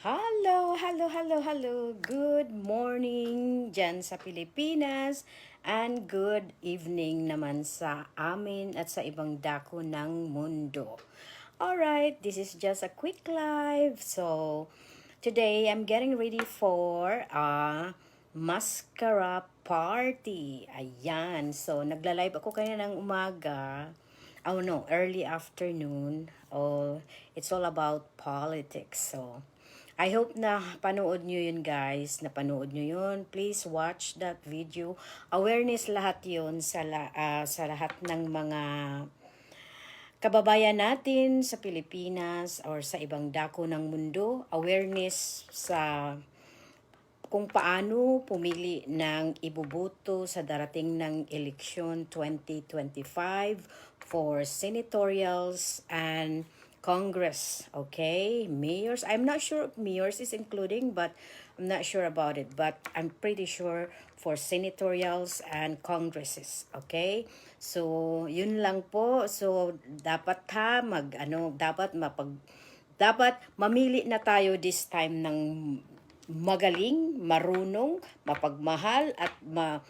Hello, hello, hello, hello. Good morning dyan sa Pilipinas and good evening naman sa amin at sa ibang dako ng mundo. Alright, this is just a quick live. So, today I'm getting ready for a mascara party. Ayan. So, nagla-live ako kaya ng umaga. Oh no, early afternoon. Oh, it's all about politics. So, I hope na panood nyo yun guys, na panood nyo yun. Please watch that video. Awareness lahat yun sa, la, ah, sa lahat ng mga kababayan natin sa Pilipinas or sa ibang dako ng mundo. Awareness sa kung paano pumili ng ibubuto sa darating ng eleksyon 2025 for senatorials and Congress, okay? Mayors, I'm not sure mayors is including, but I'm not sure about it. But I'm pretty sure for senatorials and congresses, okay? So, yun lang po. So, dapat ha, mag, ano, dapat mapag, dapat mamili na tayo this time ng magaling, marunong, mapagmahal at ma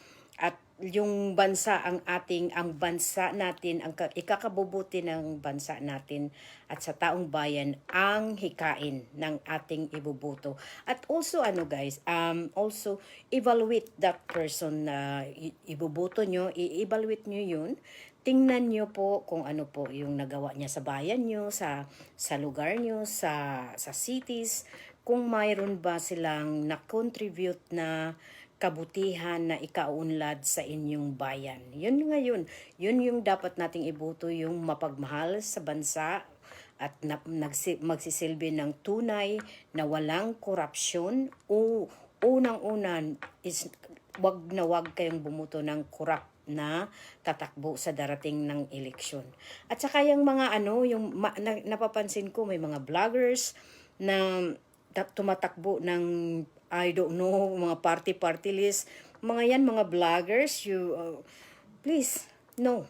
yung bansa ang ating ang bansa natin ang ka- ikakabubuti ng bansa natin at sa taong bayan ang hikain ng ating ibubuto. At also ano guys um also evaluate that person na i- ibubuto nyo i-evaluate nyo yun. Tingnan nyo po kung ano po yung nagawa niya sa bayan nyo sa sa lugar nyo sa sa cities. Kung mayroon ba silang na-contribute na kabutihan na ikaunlad sa inyong bayan. Yun ngayon, yun yung dapat nating ibuto yung mapagmahal sa bansa at na, nagsi, magsisilbi ng tunay na walang korupsyon o unang-unan is wag na wag kayong bumuto ng korap na tatakbo sa darating ng eleksyon. At saka yung mga ano, yung ma, na, napapansin ko may mga vloggers na ta- tumatakbo ng I don't know, mga party-party list. Mga yan, mga vloggers, you, uh, please, no.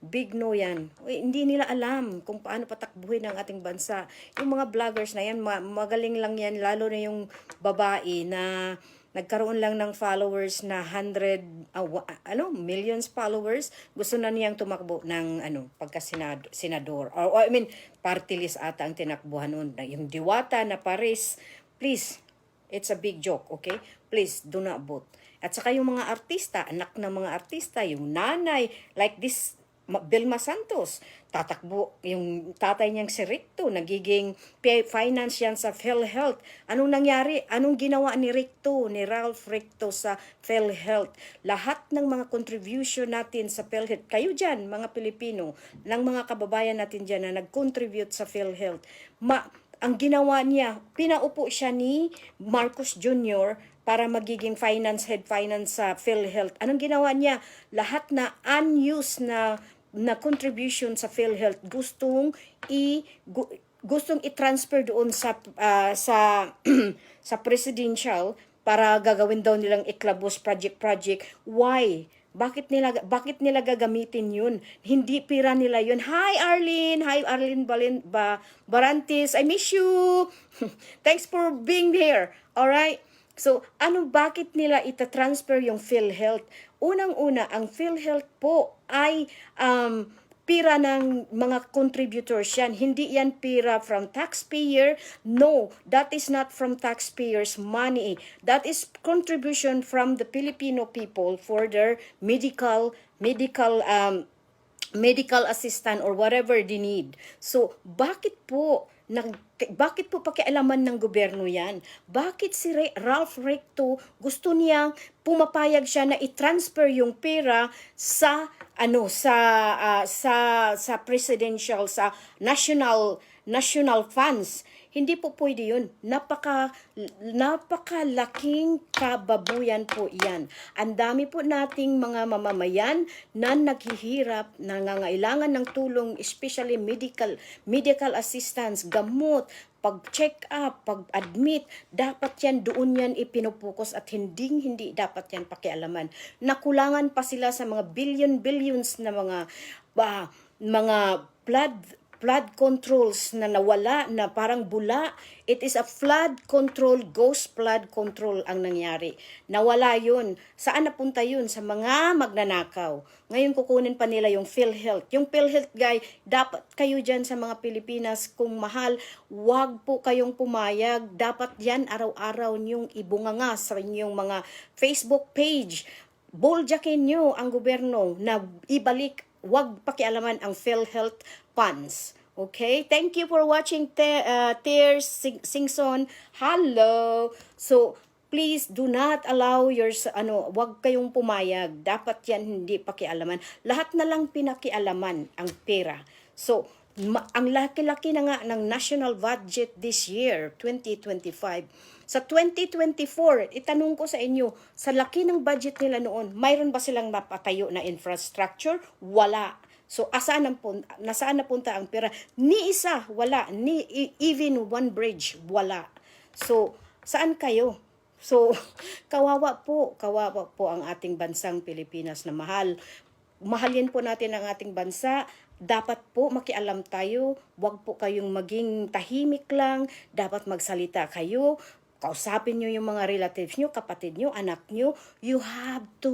Big no yan. Uy, hindi nila alam kung paano patakbuhin ang ating bansa. Yung mga vloggers na yan, ma- magaling lang yan, lalo na yung babae na nagkaroon lang ng followers na 100 ah, wa- ano millions followers gusto na niyang tumakbo ng ano pagka senado, senador or, or I mean party list ata ang tinakbuhan noon yung diwata na Paris please It's a big joke, okay? Please, do not vote. At saka yung mga artista, anak ng mga artista, yung nanay, like this, Ma- Vilma Santos, tatakbo, yung tatay niyang si Ricto, nagiging finance yan sa PhilHealth. Anong nangyari? Anong ginawa ni Ricto, ni Ralph Ricto sa PhilHealth? Lahat ng mga contribution natin sa PhilHealth, kayo dyan, mga Pilipino, ng mga kababayan natin dyan na nag-contribute sa PhilHealth, ma ang ginawa niya, pinaupo siya ni Marcos Jr. para magiging finance head finance sa PhilHealth. Anong ginawa niya? Lahat na unused na na contribution sa PhilHealth gustong i gu, gustong i-transfer doon sa ah, sa sa presidential para gagawin daw nilang iklabos project project. Why? Bakit nila bakit nila gagamitin 'yun? Hindi pira nila 'yun. Hi Arlene, hi Arlene Balin ba Barantis. I miss you. Thanks for being here. All right? So, ano bakit nila ita-transfer yung PhilHealth? Unang-una, ang PhilHealth po ay um, pira ng mga contributors yan. Hindi yan pira from taxpayer. No, that is not from taxpayers' money. That is contribution from the Filipino people for their medical medical um, medical assistant or whatever they need. So, bakit po nag, bakit po pakialaman ng gobyerno yan? Bakit si Re- Ralph Recto gusto niyang pumapayag siya na i-transfer yung pera sa ano sa ah, sa sa presidential sa national national funds hindi po pwede yun. Napaka, napakalaking kababuyan po yan. Ang dami po nating mga mamamayan na naghihirap, nangangailangan ng tulong, especially medical, medical assistance, gamot, pag-check up, pag-admit, dapat yan doon yan ipinupokus at hindi hindi dapat yan pakialaman. Nakulangan pa sila sa mga billion billions na mga ba, mga blood flood controls na nawala, na parang bula. It is a flood control, ghost flood control ang nangyari. Nawala yun. Saan napunta yun? Sa mga magnanakaw. Ngayon kukunin pa nila yung PhilHealth. Yung PhilHealth guy, dapat kayo dyan sa mga Pilipinas, kung mahal, wag po kayong pumayag. Dapat yan araw-araw niyong ibunganga sa inyong mga Facebook page. Boljakin nyo ang gobyerno na ibalik, wag pakialaman ang PhilHealth funds. Okay? Thank you for watching Te- uh, Tears Sing- Singson. Hello! So, please do not allow your ano wag kayong pumayag dapat yan hindi pakialaman lahat na lang pinakialaman ang pera so ma- ang laki-laki na nga ng national budget this year 2025 sa 2024 itanong ko sa inyo sa laki ng budget nila noon mayroon ba silang napatayo na infrastructure wala So, asaan ang pun- nasaan napunta ang pera? Ni isa, wala. Ni e- even one bridge, wala. So, saan kayo? So, kawawa po, kawawa po ang ating bansang Pilipinas na mahal. Mahalin po natin ang ating bansa. Dapat po makialam tayo. Huwag po kayong maging tahimik lang. Dapat magsalita kayo. Kausapin nyo yung mga relatives nyo, kapatid nyo, anak nyo. You have to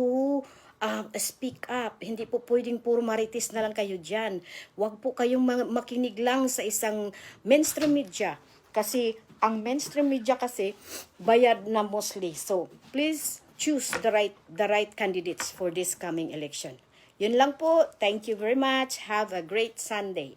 um, speak up. Hindi po pwedeng puro marites na lang kayo dyan. Huwag po kayong ma- makinig lang sa isang mainstream media. Kasi ang mainstream media kasi bayad na mostly. So, please choose the right the right candidates for this coming election. Yun lang po. Thank you very much. Have a great Sunday.